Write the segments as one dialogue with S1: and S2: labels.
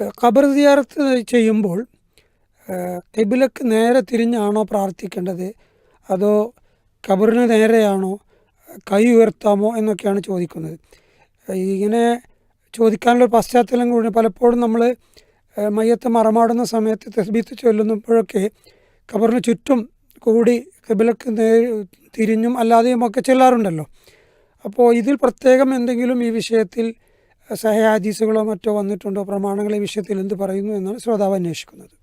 S1: ഖബർ സിയാറത്ത് ചെയ്യുമ്പോൾ കബിലക്ക് നേരെ തിരിഞ്ഞാണോ പ്രാർത്ഥിക്കേണ്ടത്? അതോ ഖബറിന് നേരെയാണോ കൈ ഉയർത്താമോ എന്നൊക്കെയാണ് ചോദിക്കുന്നത്. ഇങ്ങനെ ചോദിക്കാനുള്ള പശ്ചാത്തലം കൂടി പലപ്പോഴും നമ്മൾ മയ്യത്ത് മറമാടുന്ന സമയത്ത് തസ്ബീത്ത് ചൊല്ലുന്നപ്പോഴൊക്കെ ഖബറിന് ചുറ്റും കൂടി കബിലക്ക് തിരിഞ്ഞും അല്ലാതെയും ഒക്കെ ചെല്ലാറുണ്ടല്ലോ. അപ്പോൾ ഇതിൽ പ്രത്യേകം എന്തെങ്കിലും ഈ വിഷയത്തിൽ സഹ ഹദീസുകളോ മറ്റോ വന്നിട്ടുണ്ടോ? പ്രമാണങ്ങൾ ഈ വിഷയത്തിൽ എന്ത് പറയുന്നു എന്നാണ് ശ്രോതാവ് അന്വേഷിക്കുന്നത്.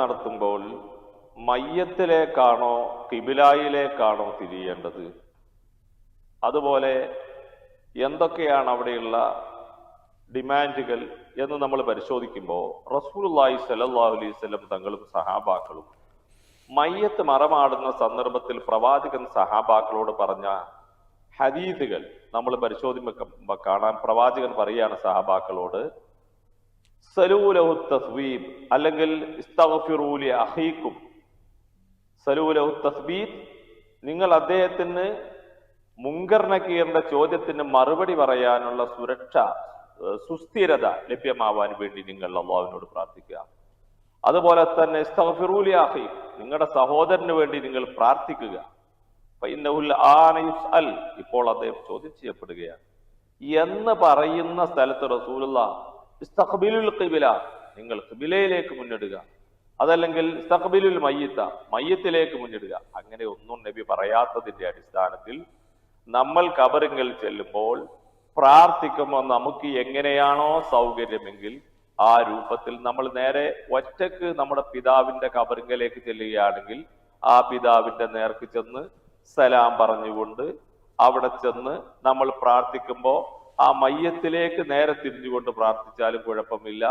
S2: നടത്തുമ്പോൾ മയ്യത്തിലേക്കാണോ കിബിലായിലേക്കാണോ തിരിയേണ്ടത്? അതുപോലെ എന്തൊക്കെയാണ് അവിടെയുള്ള ഡിമാൻഡുകൾ എന്ന് നമ്മൾ പരിശോധിക്കുമ്പോൾ റസൂലുള്ളാഹി സ്വല്ലല്ലാഹു അലൈഹി വസല്ലം തങ്ങളും സഹാബാക്കളും മയ്യത്ത് മറമാടുന്ന സന്ദർഭത്തിൽ പ്രവാചകൻ സഹാബാക്കളോട് പറഞ്ഞ ഹദീദുകൾ നമ്മൾ പരിശോധിക്കുമ്പോൾ കാണാൻ പ്രവാചകൻ പറയുകയാണ് സഹാബാക്കളോട് സലൂലഹു തസ്വീബ് അല്ലെങ്കിൽ ഇസ്തഗ്ഫിറൂലി അഹീക്കും സലൂലഹു തസ്ബീത് നിങ്ങൾ അദ്ദേഹത്തിന് മുങ്കർണക്കീറിന്റെ ചോദ്യത്തിന് മറുപടി പറയാനുള്ള സുരക്ഷ സുസ്ഥിരത ലഭ്യമാവാൻ വേണ്ടി നിങ്ങൾ അള്ളാഹുവിനോട് പ്രാർത്ഥിക്കുക. അതുപോലെ തന്നെ ഇസ്തഗ്ഫിറൂലി അഹീ നിങ്ങളുടെ സഹോദരന് വേണ്ടി നിങ്ങൾ പ്രാർത്ഥിക്കുക. ഇപ്പോൾ അദ്ദേഹം ചോദ്യം ചെയ്യപ്പെടുകയാണ്. എന്ന് പറയുന്ന സ്ഥലത്ത് റസൂലുള്ള ഇസ്തഖബിലുൽ ഖിബില നിങ്ങൾ ഖിബിലയിലേക്ക് മുന്നിടുക. അതല്ലെങ്കിൽ ഇസ്തഖബിലുൽ മയ്യത്ത മയ്യത്തിലേക്ക് മുന്നിടുക. അങ്ങനെ ഒന്നും നബി പറയാത്തതിന്റെ അടിസ്ഥാനത്തിൽ നമ്മൾ കബറിങ്ങൽ ചെല്ലുമ്പോൾ പ്രാർത്ഥിക്കുമ്പോൾ നമുക്ക് എങ്ങനെയാണോ സൗകര്യമെങ്കിൽ ആ രൂപത്തിൽ നമ്മൾ നേരെ ഒറ്റയ്ക്ക് നമ്മുടെ പിതാവിന്റെ കബറിങ്കലേക്ക് ചെല്ലുകയാണെങ്കിൽ ആ പിതാവിന്റെ നേർക്ക് ചെന്ന് സലാം പറഞ്ഞുകൊണ്ട് അവിടെ ചെന്ന് നമ്മൾ പ്രാർത്ഥിക്കുമ്പോൾ ആ മയ്യത്തിലേക്ക് നേരെ തിരിഞ്ഞുകൊണ്ട് പ്രാർത്ഥിച്ചാലും കുഴപ്പമില്ല.